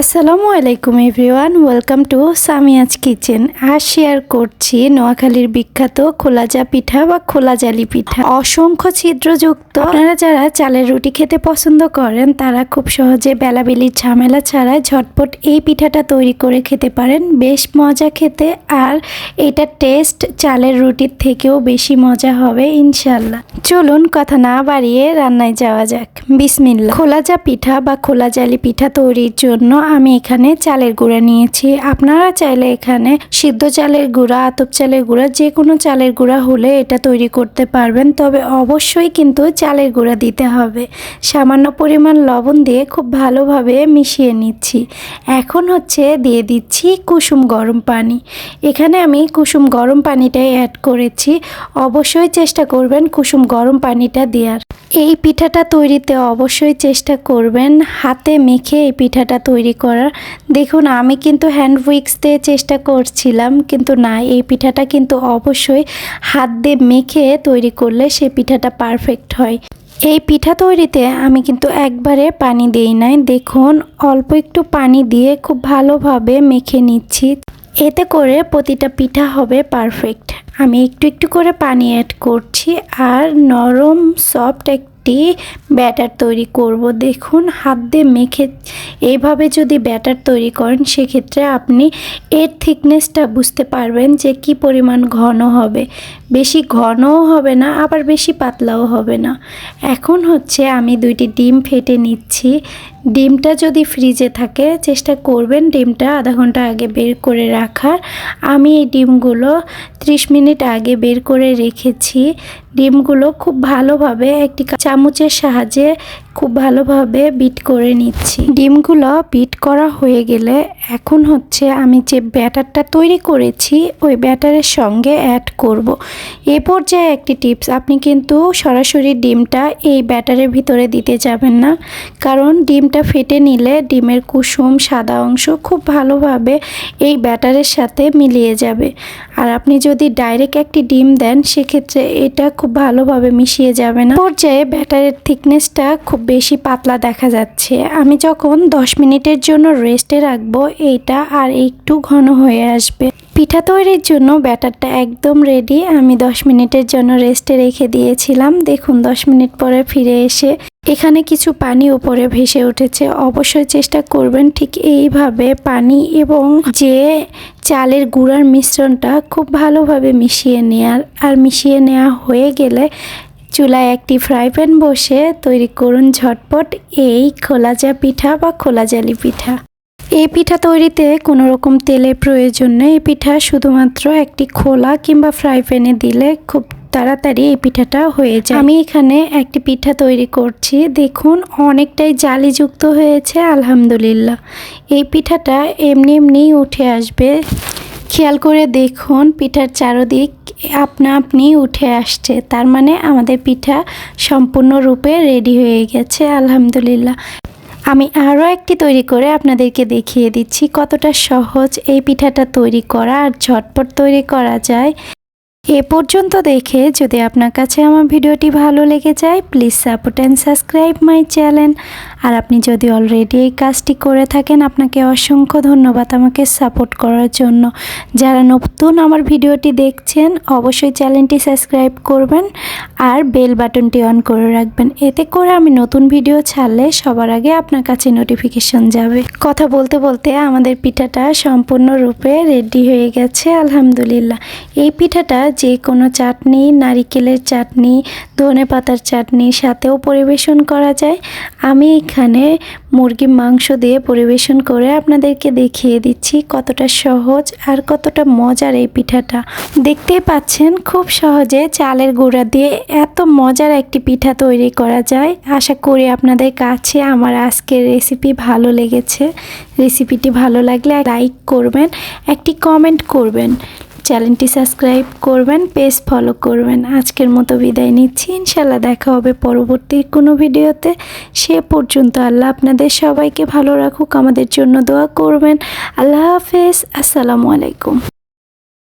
আসসালামু আলাইকুম everyone, welcome to Samia's kitchen. আজ শেয়ার করছি নোয়াখালীর বিখ্যাত খোলাজা পিঠা বা খোলা জালি পিঠা। অসংখ্য ছিদ্রযুক্ত। আপনারা যারা চালের রুটি খেতে পছন্দ করেন, তারা খুব সহজে বেলাবেলির ঝামেলা ছাড়াই ঝটপট এই পিঠাটা তৈরি করে খেতে পারেন। বেশ মজা খেতে, আর এটা টেস্ট চালের রুটির থেকেও বেশি মজা হবে ইনশাল্লাহ চলুন কথা না বাড়িয়ে রান্নায় যাওয়া যাক। বিসমিল্লা খোলাজা পিঠা বা খোলা জালি পিঠা তৈরির জন্য আমি এখানে চালের গুঁড়া নিয়েছি। আপনারা চাইলে এখানে সিদ্ধ চালের গুঁড়া, আতপ চালের গুঁড়া যে কোনো চালের গুঁড়া হলে এটা তৈরি করতে পারবেন। তবে অবশ্যই কিন্তু চালের গুঁড়া দিতে হবে। সামান্য পরিমাণ লবণ দিয়ে খুব ভালোভাবে মিশিয়ে নিচ্ছি। এখন হচ্ছে দিয়ে দিচ্ছি কুসুম গরম পানি। এখানে আমি কুসুম গরম পানিটাই অ্যাড করেছি। অবশ্যই চেষ্টা করবেন কুসুম গরম পানিটা দেওয়ার। এই পিঠাটা তৈরিতে অবশ্যই চেষ্টা করবেন। হাতে মেখে এই পিঠাটা তৈরি করার। দেখুন, আমি কিন্তু হ্যান্ড উইক্স দিয়ে চেষ্টা করছিলাম, কিন্তু না, এই পিঠাটা কিন্তু অবশ্যই হাত দিয়ে মেখে তৈরি করলে সে পিঠাটা পারফেক্ট হয়। এই পিঠা তৈরিতে আমি কিন্তু একবারে পানি দেই নাই। দেখুন, অল্প একটু পানি দিয়ে খুব ভালোভাবে মেখে নিচ্ছি। এতে করে প্রতিটা পিঠা হবে পারফেক্ট আমি একটু একটু করে পানি অ্যাড করছি আর নরম সফট একটি ব্যাটার তৈরি করব। দেখুন, হাত দিয়ে মেখে এইভাবে যদি ব্যাটার তৈরি করেন, সেক্ষেত্রে আপনি এর থিকনেসটা বুঝতে পারবেন যে কি পরিমাণ ঘন হবে। বেশি ঘনও হবে না, আবার বেশি পাতলাও হবে না। এখন হচ্ছে আমি দুইটি ডিম ফেটে নিচ্ছি। ডিমটা যদি ফ্রিজে থাকে, চেষ্টা করবেন ডিমটা আধা ঘণ্টা আগে বের করে রাখার। আমি এই ডিমগুলো 30 মিনিট আগে বের করে রেখেছি। ডিমগুলো খুব ভালোভাবে একটি চামচের সাহায্যে খুব ভালোভাবে বিট করে নিচ্ছি। ডিমগুলো বিট করা হয়ে গেলে এখন হচ্ছে আমি যে ব্যাটারটা তৈরি করেছি, ওই ব্যাটারের সঙ্গে অ্যাড করব। এ পর্যায়ে একটি টিপস আপনি কিন্তু সরাসরি ডিমটা এই ব্যাটারের ভিতরে দিতে যাবেন না। কারণ ডিমটা ফেটে নিলে ডিমের কুসুম সাদা অংশ খুব ভালোভাবে এই ব্যাটারের সাথে মিলিয়ে যাবে। আর আপনি যদি ডাইরেক্ট একটি ডিম দেন, সেক্ষেত্রে এটা খুব ভালোভাবে মিশিয়ে যাবে না। পর্যায়ে ব্যাটারের থিকনেসটা খুব বেশি পাতলা দেখা যাচ্ছে। আমি যখন 10 মিনিটের জন্য রেস্টে রাখব, এইটা আর একটু ঘন হয়ে আসবে। পিঠা তৈরির জন্য ব্যাটারটা একদম রেডি আমি 10 মিনিটের জন্য রেস্টে রেখে দিয়েছিলাম। দেখুন 10 মিনিট পরে ফিরে এসে এখানে কিছু পানি উপরে ভেসে উঠেছে। অবশ্যই চেষ্টা করবেন ঠিক এইভাবে পানি এবং যে চালের গুঁড়ার মিশ্রণটা খুব ভালোভাবে মিশিয়ে নেওয়ার আর মিশিয়ে নেওয়া হয়ে গেলে চুলায় একটি ফ্রাই প্যান বসে তৈরি করুন ঝটপট এই খোলাজা পিঠা বা খোলাজালি পিঠা। এই পিঠা তৈরিতে কোনো রকম তেলের প্রয়োজন নেই। এই পিঠা শুধুমাত্র একটি খোলা কিংবা ফ্রাই প্যানে দিলে খুব তাড়াতাড়ি এই পিঠাটা হয়ে যায়। আমি এখানে একটি পিঠা তৈরি করছি। দেখুন, অনেকটাই জালিযুক্ত হয়েছে, আলহামদুলিল্লাহ। এই পিঠাটা এমনি এমনি উঠে আসবে। খেয়াল করে দেখুন, পিঠার চারদিক আপনা আপনি উঠে আসছে। তার মানে আমাদের পিঠা সম্পূর্ণরূপে রেডি হয়ে গেছে, আলহামদুলিল্লাহ। আমি আরও একটি তৈরি করে আপনাদেরকে দেখিয়ে দিচ্ছি কতটা সহজ এই পিঠাটা তৈরি করা আর ঝটপট তৈরি করা যায়। এ পর্যন্ত দেখে যদি আপনার কাছে আমার ভিডিওটি ভালো লেগে যায় please support and subscribe my channel আর আপনি যদি অলরেডি এই কাজটি করে থাকেন, আপনাকে অসংখ্য ধন্যবাদ আমাকে সাপোর্ট করার জন্য। যারা নতুন আমার ভিডিওটি দেখছেন, অবশ্যই চ্যানেলটি সাবস্ক্রাইব করবেন আর বেল বাটনটি অন করে রাখবেন। এতে করে আমি নতুন ভিডিও ছাড়লে সবার আগে আপনার কাছে নোটিফিকেশন যাবে। কথা বলতে বলতে আমাদের পিঠাটা সম্পূর্ণরূপে রেডি হয়ে গেছে, আলহামদুলিল্লাহ। এই পিঠাটা যে কোনো চাটনি, নারিকেলের চাটনি, ধনে পাতার চাটনির সাথেও পরিবেশন করা যায়। আমি এখানে মুরগির মাংস দিয়ে পরিবেশন করে আপনাদেরকে দেখিয়ে দিচ্ছি কতটা সহজ আর কতটা মজার এই পিঠাটা। দেখতেই পাচ্ছেন খুব সহজে চালের গুঁড়া দিয়ে এত মজার একটি পিঠা তৈরি করা যায়। আশা করি আপনাদের কাছে আমার আজকের রেসিপি ভালো লেগেছে। রেসিপিটি ভালো লাগলে লাইক করবেন, একটি কমেন্ট করবেন। চ্যানেলটি সাবস্ক্রাইব করবেন, পেজ ফলো করবেন। আজকের মতো বিদায় নিচ্ছি। ইনশাল্লাহ দেখা হবে পরবর্তী কোনো ভিডিওতে। সে পর্যন্ত আল্লাহ আপনাদের সবাইকে ভালো রাখুক, আমাদের জন্য দোয়া করবেন। আল্লাহ হাফেজ। আসসালামু আলাইকুম।